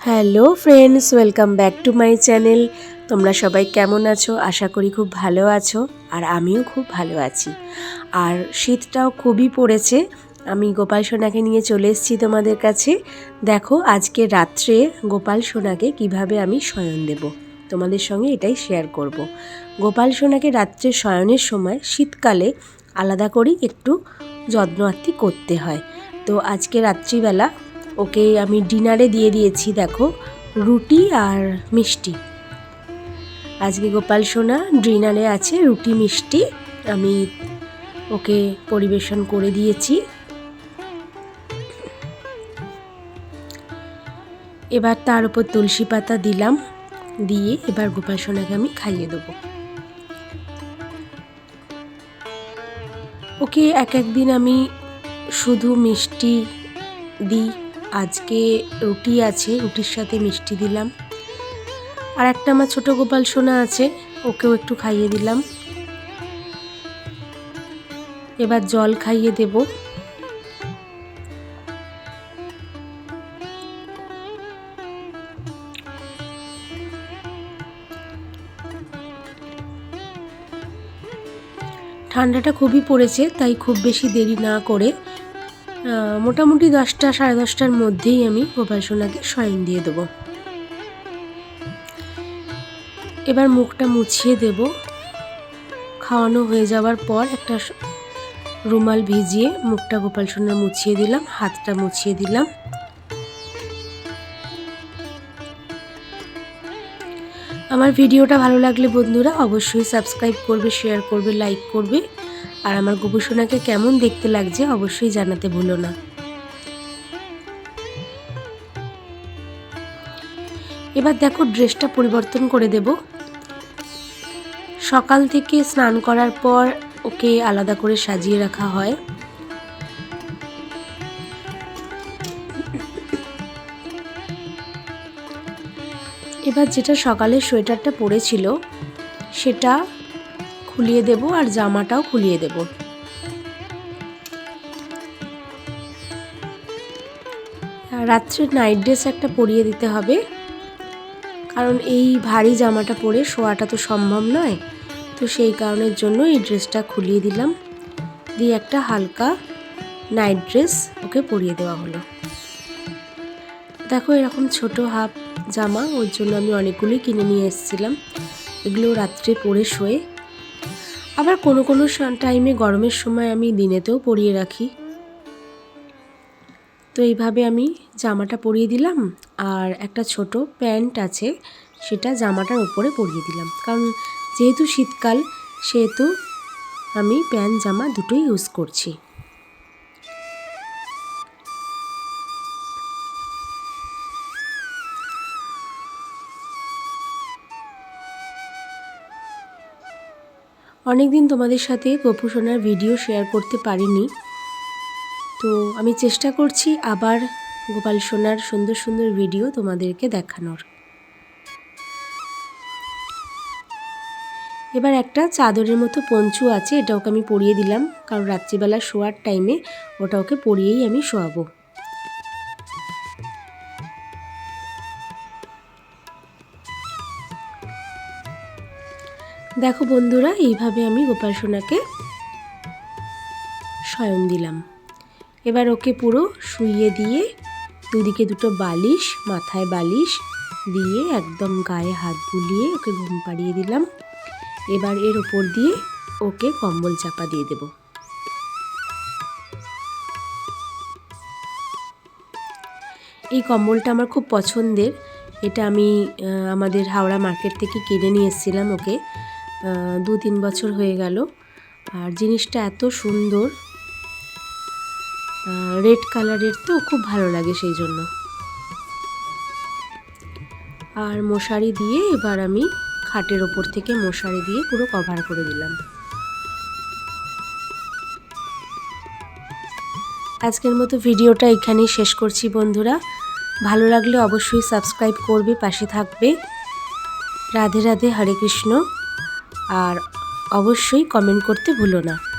Hello friends, welcome back to my channel. তোমরা সবাই কেমন আছো? আশা করি খুব ভালো আছো আর আমিও খুব ভালো আছি। আর শীতটাও খুবই পড়েছে। আমি গোপাল সোনাকে নিয়ে চলে এসেছি তোমাদের কাছে। দেখো, আজকে রাত্রে গোপাল সোনাকে কীভাবে আমি শয়ন দেব? তোমাদের সঙ্গে এটাই শেয়ার করব। গোপাল সোনাকে রাত্রে শয়নের সময় শীতকালে আলাদা করেই একটু যত্ন করতে হয়। তো আজকে রাত্রিবেলা ওকে আমি ডিনারে দিয়ে দিয়েছি, দেখো, রুটি আর মিষ্টি। আজকে গোপাল সোনা ডিনারে আছে রুটি, মিষ্টি, আমি ওকে পরিবেশন করে দিয়েছি। এবার তার উপর তুলসী পাতা দিলাম, দিয়ে এবার গোপাল সোনাকে আমি খাইয়ে দেবো। ওকে এক একদিন আমি শুধু মিষ্টি দিই আজকে রুটি আছে, রুটির সাথে মিষ্টি দিলাম। আর একটা আমার ছোট গোপাল সোনা আছে, ওকেও একটু খাইয়ে দিলাম। এবার জল খাইয়ে দেব। ঠান্ডাটা খুবই পড়েছে, তাই খুব বেশি দেরি না করে মোটামুটি দশটা, সাড়ে দশটার মধ্যেই আমি গোপাল সোনাকে শয়ন দিয়ে দেবো। এবার মুখটা মুছিয়ে দেব। খাওয়ানো হয়ে যাওয়ার পর একটা রুমাল ভিজিয়ে মুখটা গোপাল সোনার মুছিয়ে দিলাম, হাতটা মুছিয়ে দিলাম। আমার ভিডিওটা ভালো লাগলে বন্ধুরা অবশ্যই সাবস্ক্রাইব করবে, শেয়ার করবে, লাইক করবে। আর আমার গোপুসোনাকে কেমন দেখতে লাগছে অবশ্যই জানাতে ভুলো না। এবার দেখো ড্রেসটা পরিবর্তন করে দেব। সকাল থেকে স্নান করার পর ওকে আলাদা করে সাজিয়ে রাখা হয়। এবার যেটা সকালে সোয়েটারটা পরেছিল, সেটা খুলিয়ে দেব আর জামাটাও খুলিয়ে দেব। রাত্রে নাইট ড্রেস একটা পরিয়ে দিতে হবে। কারণ এই ভারী জামাটা পরে শোয়াটা তো সম্ভব নয়। তো সেই কারণের জন্য এই ড্রেসটা খুলিয়ে দিলাম। দিয়ে একটা হালকা নাইট ড্রেস ওকে পরিয়ে দেওয়া হলো। দেখো এরকম ছোট হাফ জামা, ওর জন্য আমি অনেকগুলোই কিনে নিয়ে এসেছিলাম। এগুলো রাত্রে পরে শোয়ে আবার কোনো কোনো টাইমে গরমের সময় আমি দিনেতেও পরিয়ে রাখি। তো এইভাবে আমি জামাটা পরিয়ে দিলাম আর একটা ছোট প্যান্ট আছে, সেটা জামাটার উপরে পরিয়ে দিলাম। কারণ যেহেতু শীতকাল, সেহেতু আমি প্যান্ট জামা দুটোই ইউজ করছি। অনেক দিন তোমাদের সাথে গপু সোনার ভিডিও শেয়ার করতে পারিনি। তো আমি চেষ্টা করছি আবার গোপাল সোনার সুন্দর সুন্দর ভিডিও তোমাদেরকে দেখানোর। এবার একটা চাদরের মতো পঞ্চু আছে এটা ওকে আমি পরিয়ে দিলাম, কারণ রাত্রিবেলা শোয়ার টাইমে ওটা ওকে পরিয়েই আমি শোয়াবো। দেখো বন্ধুরা, এইভাবে আমি গোপাল সোনাকে শয়ন দিলাম। এবার ওকে পুরো শুইয়ে দিয়ে দুদিকে দুটো বালিশ, মাথায় বালিশ দিয়ে একদম গায়ে হাত বুলিয়ে ওকে ঘুম পাড়িয়ে দিলাম। এবার এর ওপর দিয়ে ওকে কম্বল চাপা দিয়ে দেব। এই কম্বলটা আমার খুব পছন্দের। এটা আমি আমাদের হাওড়া মার্কেট থেকে কিনে নিয়ে এসেছিলাম ওকে। দু তিন বছর হয়ে গেল। আর জিনিসটা এত সুন্দর। রেড কালারের তো খুব ভালো লাগে সেই জন্য। আর মশারি দিয়ে এবার আমি খাটের ওপর থেকে মশারি দিয়ে পুরো কভার করে দিলাম। আজকের মতো ভিডিওটা এখানেই শেষ করছি বন্ধুরা। ভালো লাগলে অবশ্যই সাবস্ক্রাইব করবে, পাশে থাকবে। রাধে রাধে, হরে কৃষ্ণ। আর অবশ্যই কমেন্ট করতে ভুলো না।